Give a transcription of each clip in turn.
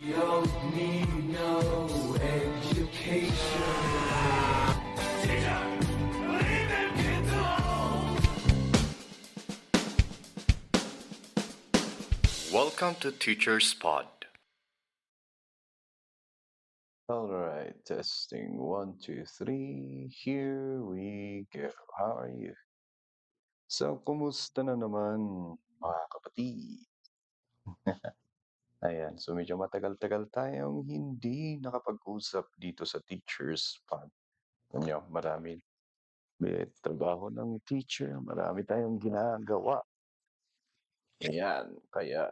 You don't need no education. Welcome to Teacher's Pod. All right, testing one, two, three. Here we go. How are you? So, kumusta na naman, mga kapatid? Ayan, so medyo matagal-tagal tayong hindi nakapag-usap dito sa Teacher's Pod. Alam marami may trabaho ng teacher, marami tayong ginagawa. Ayan, kaya,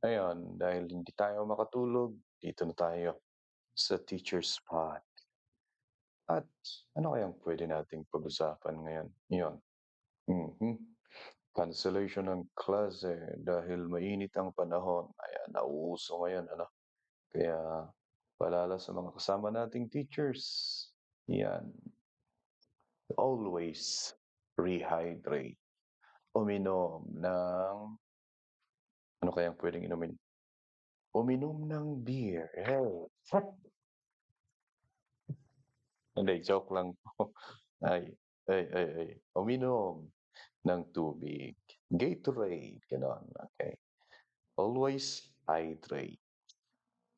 ayun, dahil hindi tayo makatulog, dito na tayo sa Teacher's Pod. At ano kayang pwede nating pag-usapan ngayon? Yun. Mhm. Cancellation ng klase dahil mainit ang panahon. Ayan, nauuso ngayon, ano? Kaya, paalala sa mga kasama nating teachers. Yan. Always rehydrate. Uminom ng... Ano kayang pwedeng inumin? Uminom ng beer. Hey. Hindi, joke lang po. Ay, ay, ay, ay. Uminom ng tubig. Gatorade, ganon. Okay. Always hydrate.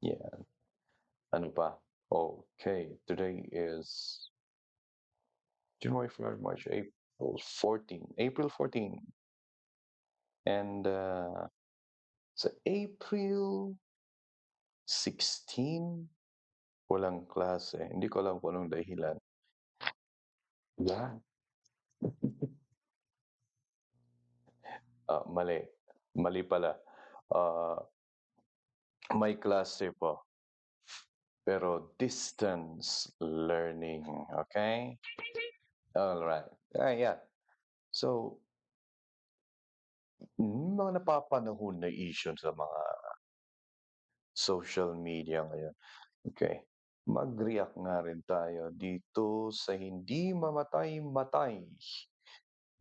Yan. Ano pa? Okay. Today is January, February, March, April 14. April 14. And uh, sa April 16, walang klase. Hindi ko alam kung anong dahilan. Yan. Ah, mali. Mali pala. Ah, may klase po. Pero distance learning. Okay? Alright. Ah, yeah. So, mm, mga napapanahon na issue sa mga social media ngayon. Okay. Mag-react nga rin tayo dito sa hindi mamatay-matay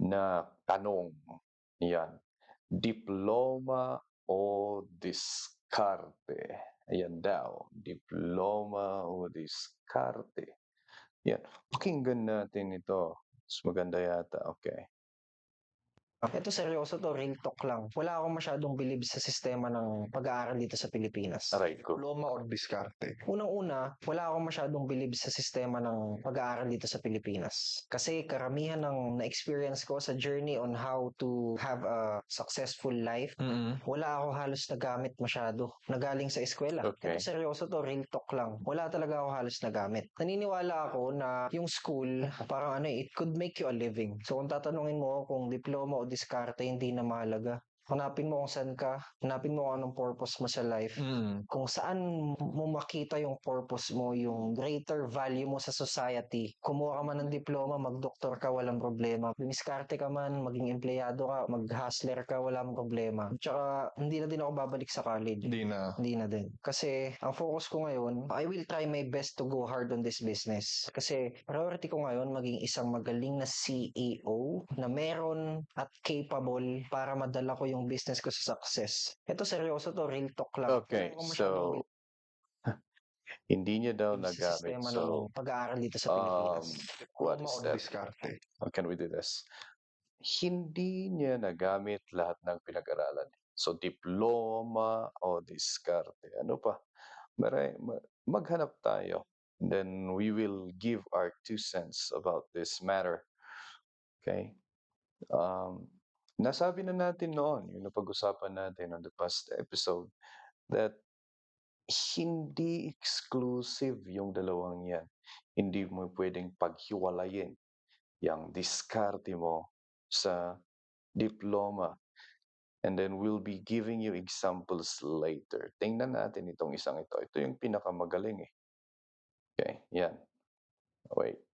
na tanong. Yan. Diploma o diskarte? Ayan daw. Diploma o diskarte? Yan. Pakinggan natin ito. Mas maganda yata. Okay. Ito seryoso to, real talk lang. Wala akong masyadong believe sa sistema ng pag-aaral dito sa Pilipinas. Aray ko. Diploma or diskarte? Unang-una, wala akong masyadong believe sa sistema ng pag-aaral dito sa Pilipinas. Kasi karamihan ng na-experience ko sa journey on how to have a successful life, mm wala ako halos nagamit masyado na galing sa eskwela. Okay. Ito seryoso to, real talk lang. Wala talaga ako halos nagamit. Naniniwala ako na yung school, parang ano eh, it could make you a living. So kung tatanungin mo kung diploma o diskarte, hindi na mahalaga. Hanapin mo kung saan ka, hanapin mo kung anong purpose mo sa life. mm Kung saan mo makita yung purpose mo, yung greater value mo sa society. Kumuha ka man ng diploma, mag-doktor ka, walang problema. Dumiskarte ka man, maging empleyado ka, mag-hustler ka, walang problema. Tsaka, hindi na din ako babalik sa college. Hindi na. Hindi na din. Kasi, ang focus ko ngayon, I will try my best to go hard on this business. Kasi, priority ko ngayon, maging isang magaling na CEO na meron at capable para madala ko yung business ko sa success. Ito seryoso to, real talk lang. Okay, so hindi niya daw nagamit. So, pag-aaral dito sa um, Pilipinas. what Diploma is that? How can we do this? Hindi niya nagamit lahat ng pinag-aralan. So, diploma o diskarte. Ano pa? Maray, ma- maghanap tayo. And then we will give our two cents about this matter. Okay? Um, nasabi na natin noon, yung napag-usapan natin on the past episode, that hindi exclusive yung dalawang yan. Hindi mo pwedeng paghiwalayin yung diskarte mo sa diploma. And then we'll be giving you examples later. Tingnan natin itong isang ito. Ito yung pinakamagaling eh. Okay, yan. Wait.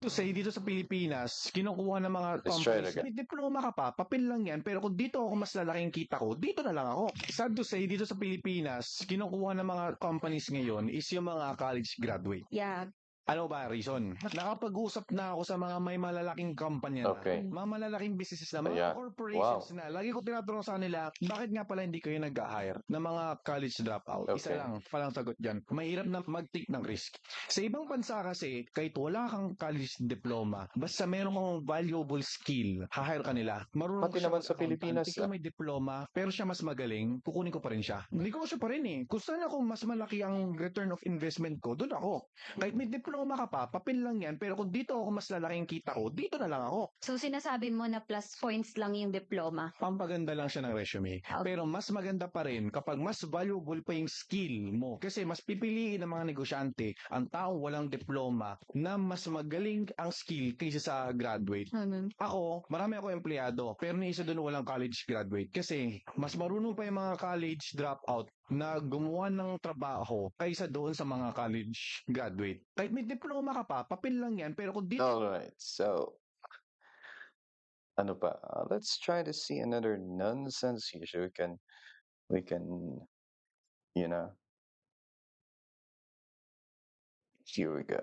To say dito sa Pilipinas, kinukuha ng mga companies, may diploma ka pa, papel lang yan, pero kung dito ako mas lalaking kita ko, dito na lang ako. Sad to say, dito sa Pilipinas, kinukuha ng mga companies ngayon is yung mga college graduate. Yeah, Ano ba reason? Nakapag-usap na ako sa mga may malalaking kumpanya na, Okay. mga malalaking businesses na, mga Ayan. corporations Wow. na. Lagi ko tinatanong sa kanila, bakit nga pala hindi kayo nag-hire ng mga college dropout? Isa Okay. lang, palang sagot dyan. Mahirap na mag-take ng risk. Sa ibang bansa kasi, kahit wala kang college diploma, basta meron kang valuable skill, hahire ka nila. Marunong Pati siya naman sa mag-accountant. Pilipinas, Ikaw ah. may diploma, pero siya mas magaling, kukunin ko pa rin siya. Negosyo pa rin eh. Kung saan ako mas malaki ang return of investment ko, doon ako. Kahit may diploma ka pa, papel lang yan, pero kung dito ako mas lalaki ang kita ko, dito na lang ako. So sinasabi mo na plus points lang yung diploma. Pampaganda lang siya ng resume. Okay. Pero mas maganda pa rin kapag mas valuable pa yung skill mo. Kasi mas pipiliin ng mga negosyante ang taong walang diploma na mas magaling ang skill kaysa sa graduate. Mhm. Ako, marami ako empleyado, pero ni isa doon walang college graduate. Kasi mas marunong pa yung mga college dropout na gumawa ng trabaho kaysa doon sa mga college graduate. Kahit may diploma ka pa, papel lang yan, pero kung dito Alright, so ano pa? Uh, let's try to see another nonsense so we can we can you know here we go.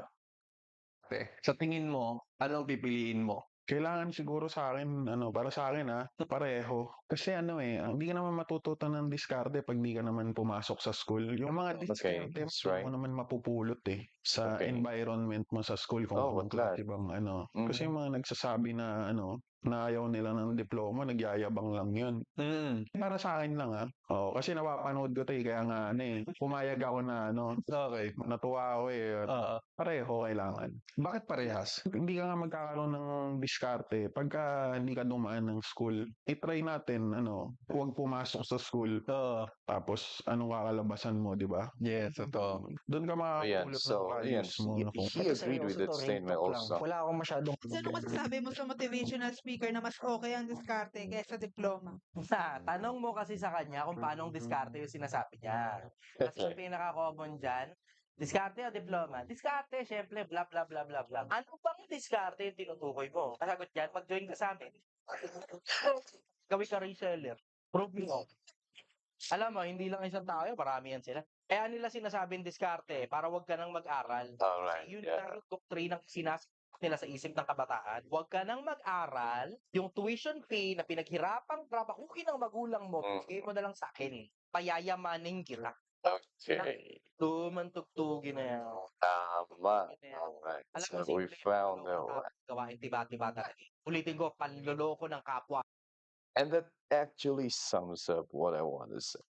sa tingin mo, anong pipiliin mo? Kailangan siguro sa akin, ano, para sa akin ah, pareho. Kasi ano eh, ah, hindi ka naman matututo ng diskarte pag di ka naman pumasok sa school. Yung mga Okay, diskarte, mo right. naman mapupulot eh sa Okay. environment mo sa school kung Oh, that? klase bang ano. Mhm. Kasi yung mga nagsasabi na ano, na ayaw nila ng diploma, nagyayabang lang yun. Mm. Para sa akin lang ah. Oo, kasi napapanood ko 'to eh, kaya nga ano eh, pumayag ako na ano, Okay. natuwa ako eh. Oo. Pareho kailangan. bakit parehas? Hindi ka nga magkakaroon ng diskarte pagka hindi ka dumaan ng school. I-try natin, ano, huwag pumasok sa school Oo. tapos anong kakalabasan mo, di ba? Yes, ito. Doon ka Ayan, makakapulot ng so ayan, mo. he, he agreed with talk lang. also. Wala akong masyadong So, ano masasabi mo sa motivational speaker na mas okay ang diskarte kaysa diploma? Sa, tanong mo kasi sa kanya kung paano diskarte yung sinasabi niya. Kasi yung pinaka-common dyan, diskarte o diploma? Diskarte, syempre, bla bla bla bla bla. Ano bang diskarte yung tinutukoy mo? Kasagot dyan, pag-join ka sa amin. Gawin ka reseller. Prove mo. Alam mo, hindi lang isang tao, yun, marami yan sila. Kaya nila sinasabing diskarte para wag ka nang mag-aral. Alright, Yun yeah. ang doctrine ng sinas nila sa isip ng kabataan. Huwag ka nang mag-aral, yung tuition fee na pinaghirapang trabahuhin ng magulang mo, Mm. bigay mo na lang sa akin. Payayamanin kita. Okay. Tumantugtugin na yan. Tama. Yeah. Alright. So we found mga out. gawain tiba-tiba talaga. Ulitin ko, panloloko ng kapwa. And that actually sums up what I want to say.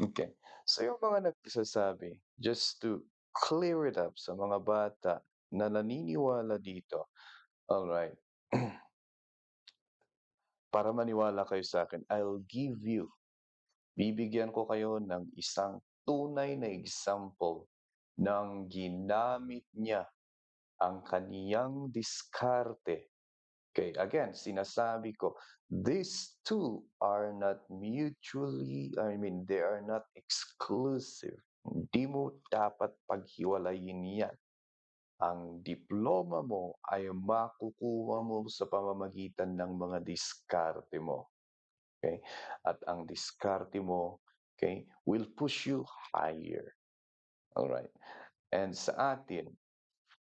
Okay. So yung mga nagsasabi, just to clear it up sa mga bata na naniniwala dito. Alright. Para maniwala kayo sa akin, I'll give you, bibigyan ko kayo ng isang tunay na example ng ginamit niya ang kaniyang diskarte. Okay, again, sinasabi ko, these two are not mutually, I mean, they are not exclusive. Hindi mo dapat paghiwalayin yan. Ang diploma mo ay makukuha mo sa pamamagitan ng mga diskarte mo. Okay? At ang diskarte mo, okay, will push you higher. Alright? And sa atin,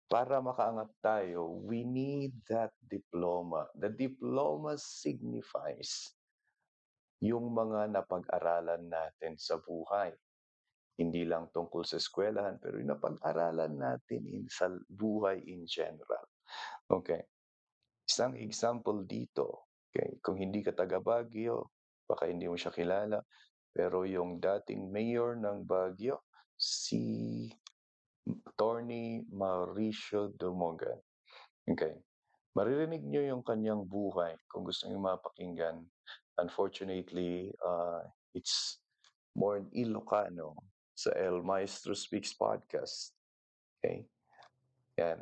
para makaangat tayo, we need that diploma. The diploma signifies yung mga napag-aralan natin sa buhay. Hindi lang tungkol sa eskwelahan, pero yung napag-aralan natin in, sa buhay in general. Okay. Isang example dito, okay, kung hindi ka taga Baguio, baka hindi mo siya kilala, pero yung dating mayor ng Baguio, si Attorney Mauricio Dumogan. Okay. Maririnig nyo yung kanyang buhay kung gusto nyo mapakinggan. Unfortunately, uh, it's more in Ilocano sa El Maestro Speaks podcast. Okay? Yan.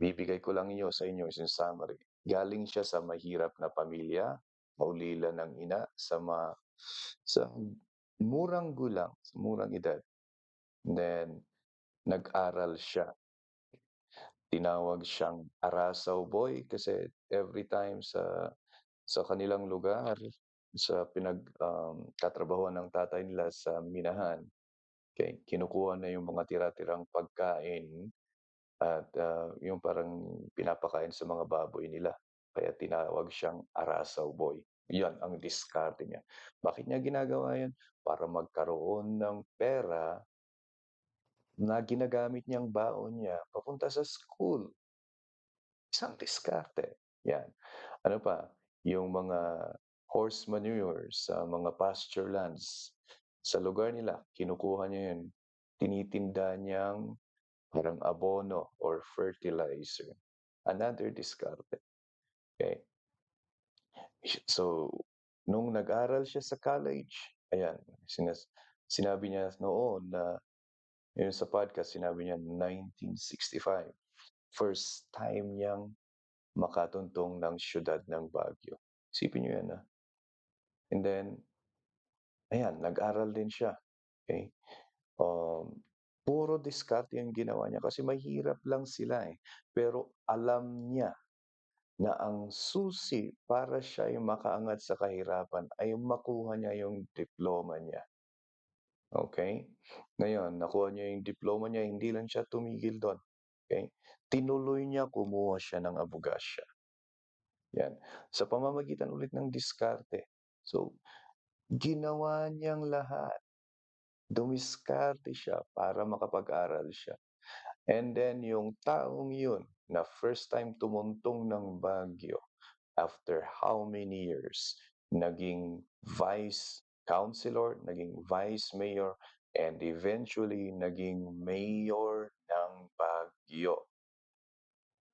Bibigay ko lang inyo sa inyo isang summary. Galing siya sa mahirap na pamilya, maulila ng ina, sa ma, sa murang gulang, sa murang edad. And then, nag-aral siya. Tinawag siyang Arasaw Boy kasi every time sa sa kanilang lugar, sa pinag um, katrabahuan ng tatay nila sa minahan, okay, kinukuha na yung mga tira-tirang pagkain at, ah, yung parang pinapakain sa mga baboy nila. Kaya tinawag siyang Arasaw Boy. 'Yan ang diskarte niya. Bakit niya ginagawa 'yan? Para magkaroon ng pera na ginagamit niyang baon niya papunta sa school. Isang diskarte, 'yan. Ano pa, yung mga horse manure sa mga pasture lands, sa lugar nila kinukuha niya 'yun, tinitinda niyang parang abono or fertilizer. Another diskarte, okey. So, nung nag-aral siya sa college, ayan, sinas sinabi niya noon na yun sa podcast sinabi niya 1965, first time niyang makatuntong ng siyudad ng Baguio. Isipin niyo 'yan, ah. And then, ayan, nag-aral din siya, okey. Um, puro diskarte yung ginawa niya kasi mahirap lang sila, eh, pero alam niya na ang susi para siya ay makaangat sa kahirapan ay makuha niya yung diploma niya. Okey? Ngayon nakuha niya yung diploma niya, hindi lang siya tumigil dun, okey? Tinuloy niya, kumuha siya ng abogasya. 'Yan, sa pamamagitan ulit ng diskarte. So, ginawa niyang lahat. Dumiskarte siya para makapag-aral siya. And then yung taong yun na first time tumuntong ng Baguio, after how many years, naging vice councilor, naging vice mayor, and eventually naging mayor ng Baguio.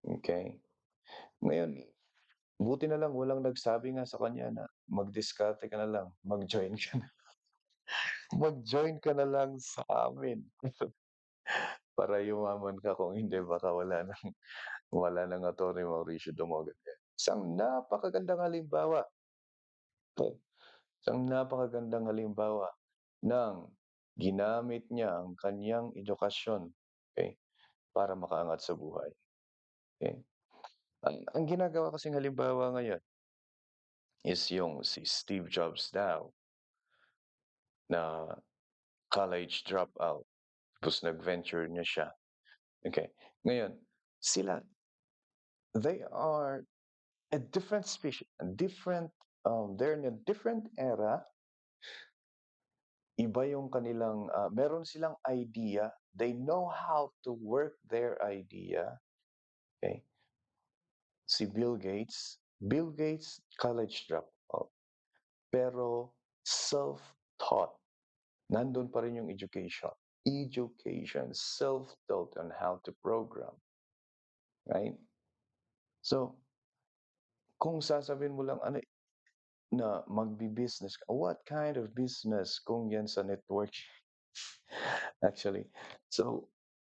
Okey? Ngayon, buti na lang walang nagsabi nga sa kanya na, "Magdiskarte ka na lang, mag-join ka na mag-join ka na lang sa amin." Para yumaman ka kung hindi baka wala ng wala ng Attorney Mauricio Dumogat yan. Isang napakagandang halimbawa. Oh, isang napakagandang halimbawa ng ginamit niya ang kaniyang edukasyon, okey, para makaangat sa buhay, okey. Ang ang ginagawa kasing halimbawa ngayon is yung si Steve Jobs daw na college dropout, tapos nag-venture niya siya, okey. Ngayon, sila they are a different species, a different, um, they're in a different era. Iba yung kanilang, ah, meron silang idea, they know how to work their idea, okey. Si Bill Gates, Bill Gates college dropout, pero self-taught. Nandun pa rin yung education. Education, self-taught on how to program. Right? So, kung sasabihin mo lang ano, na magbi-business what kind of business kung yan sa networking? Actually, so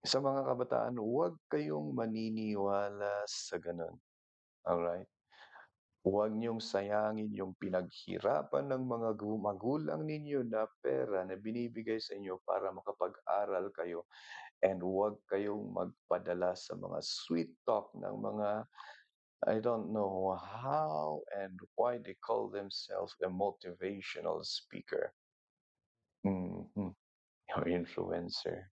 sa mga kabataan, huwag kayong maniniwala sa gano'n, alright? Huwag niyong sayangin yung pinaghirapan ng mga gu magulang ninyo na pera na binibigay sa inyo para makapag-aral kayo and huwag kayong magpadala sa mga sweet talk ng mga I don't know how and why they call themselves a motivational speaker. Mhm, or influencer.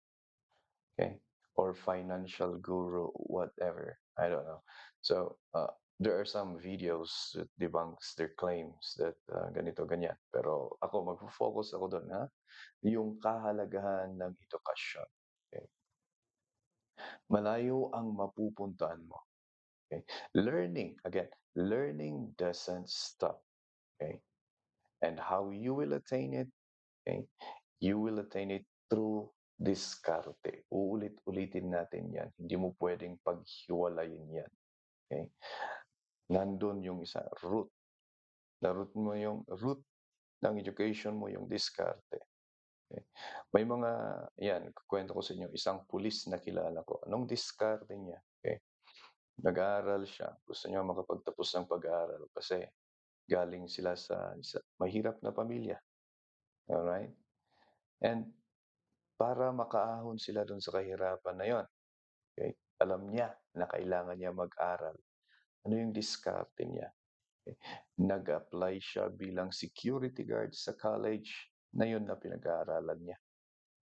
Okey, or financial guru, whatever, I don't know. So, uh, there are some videos that debunks their claims that, ah, ganito, ganyan. Pero ako magfo-focus ako dun, ha, yung kahalagahan ng edukasyon, okey. Malayo ang mapupuntahan mo, okey. Learning, again, learning doesn't stop, okey. And how you will attain it, okey, you will attain it through diskarte. Uulit-ulitin natin 'yan, hindi mo puwedeng paghiwalayin 'yan, okey. Nandun yung isa, root. Na root mo yung root ng education mo yung diskarte, okey. May mga 'yan, ikukuwento ko sa inyo, isang pulis na kilala ko, anong diskarte niya, okey. Nag-aaral siya, gusto niya makapagtapos ng pag-aaral kasi galing sila sa sa mahirap na pamilya, alright? And para makaahon sila dun sa kahirapan na yun, okey, alam niya na kailangan niya mag-aral. Ano yung diskarte niya, okey, nag-apply siya bilang security guard sa college na yun na pinag-aaralan niya.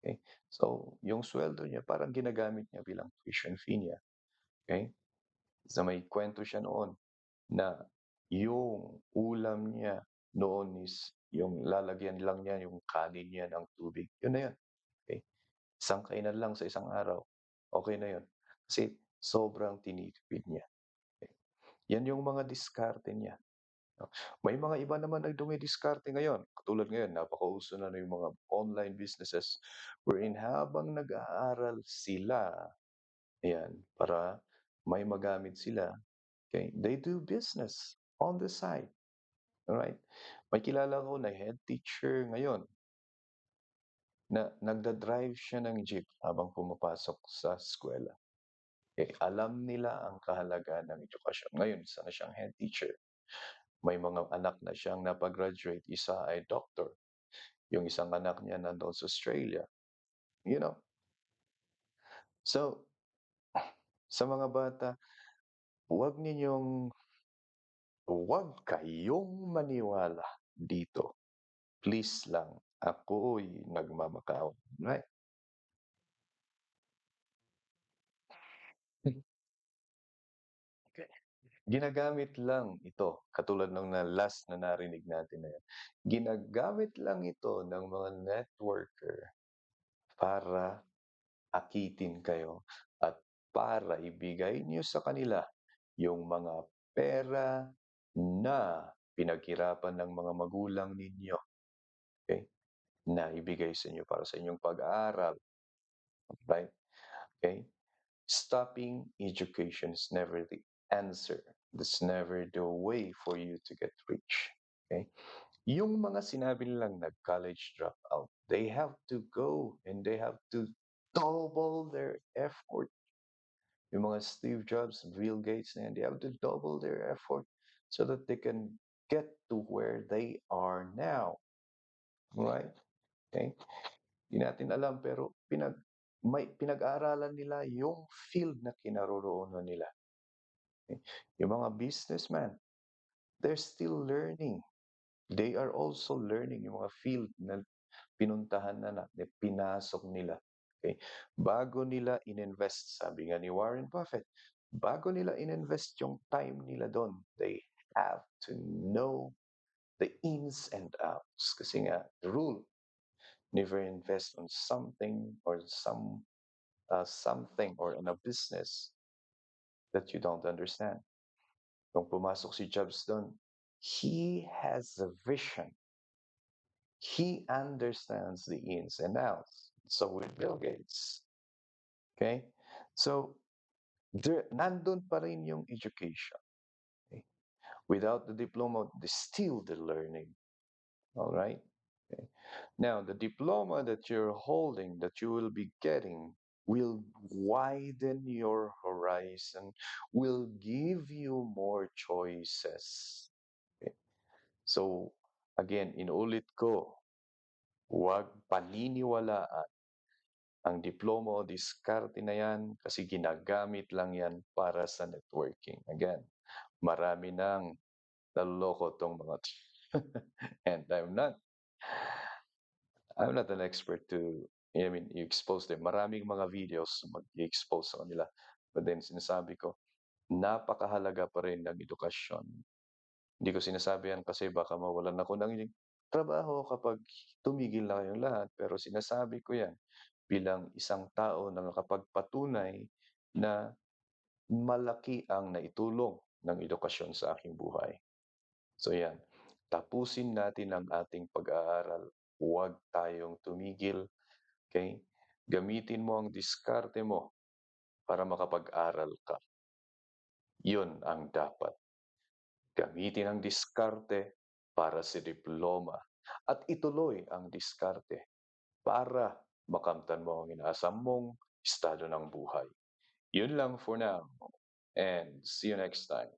Okay? So, yung sweldo niya parang ginagamit niya bilang tuition fee niya. Okay? Sa may kwento siya noon na yung ulam niya noon is yung lalagyan lang niya yung kanin niya ng tubig. Yun na yun. Okay? Isang kainan lang sa isang araw. Okay na yun. Kasi sobrang tinitipid niya. Okay? Yan yung mga diskarte niya. May mga iba naman na dumidiskarte ngayon. Katulad ngayon, napakauso na yung mga online businesses wherein habang nag-aaral sila, ayan, para may magamit sila, okay, they do business on the side. Alright? May kilala ko na head teacher ngayon na nagda-drive siya ng jeep habang pumapasok sa eskwela. Eh, alam nila ang kahalagaan ng edukasyon. Ngayon, isa na siyang head teacher. May mga anak na siyang napag-graduate. Isa ay doctor. Yung isang anak niya nandoon sa Australia. You know? So, sa mga bata, huwag ninyong, huwag kayong maniwala dito. Please lang, ako'y nagmamakaawa. Right? Ginagamit lang ito, katulad ng na last na narinig natin na yan. Ginagamit lang ito ng mga networker para akitin kayo para ibigay niyo sa kanila yung mga pera na pinaghirapan ng mga magulang ninyo. Okay? Na ibigay sa inyo para sa inyong pag-aaral. Right? Okay? Stopping education is never the answer. That's never the way for you to get rich. Okay? Yung mga sinabi nilang nag-college dropout, they have to go and they have to double their effort. Yung mga Steve Jobs, Bill Gates, and they have to double their effort so that they can get to where they are now. Right? Okay? Hindi natin alam pero pinag may pinag-aaralan nila yung field na kinaroroonan nila. Okay? Yung mga businessman, they're still learning. They are also learning yung mga field na pinuntahan na, na na pinasok nila. Okay? Bago nila ininvest, sabi nga ni Warren Buffett, bago nila ininvest yung time nila doon, they have to know the ins and outs. Kasi nga, the rule, never invest on something or some uh, something or in a business that you don't understand. Nung pumasok si Jobs doon, he has a vision. He understands the ins and outs. So with Bill Gates. Okay? So, there, nandun pa rin yung education. Okay? Without the diploma, there's still the learning. All right? Okay. Now, the diploma that you're holding, that you will be getting, will widen your horizon, will give you more choices. Okay. So, again, inulit ko, huwag paniniwalaan ang diploma o diskarte na yan kasi ginagamit lang yan para sa networking. Again, marami nang naloloko tong mga and I'm not I'm not an expert to, I mean, you expose them. Maraming mga videos mag-expose sa kanila. But then sinasabi ko, napakahalaga pa rin ng edukasyon. Hindi ko sinasabi yan kasi baka mawalan ako ng trabaho kapag tumigil na kayong lahat. Pero sinasabi ko yan bilang isang tao na nakapagpatunay na malaki ang naitulong ng edukasyon sa aking buhay. So yan, tapusin natin ang ating pag-aaral huwag tayong tumigil. Okay? Gamitin mo ang diskarte mo para makapag-aral ka. Yun ang dapat. Gamitin ang diskarte para sa diploma at ituloy ang diskarte para makamtan mo ang inaasam mong estado ng buhay. Yun lang for now and see you next time.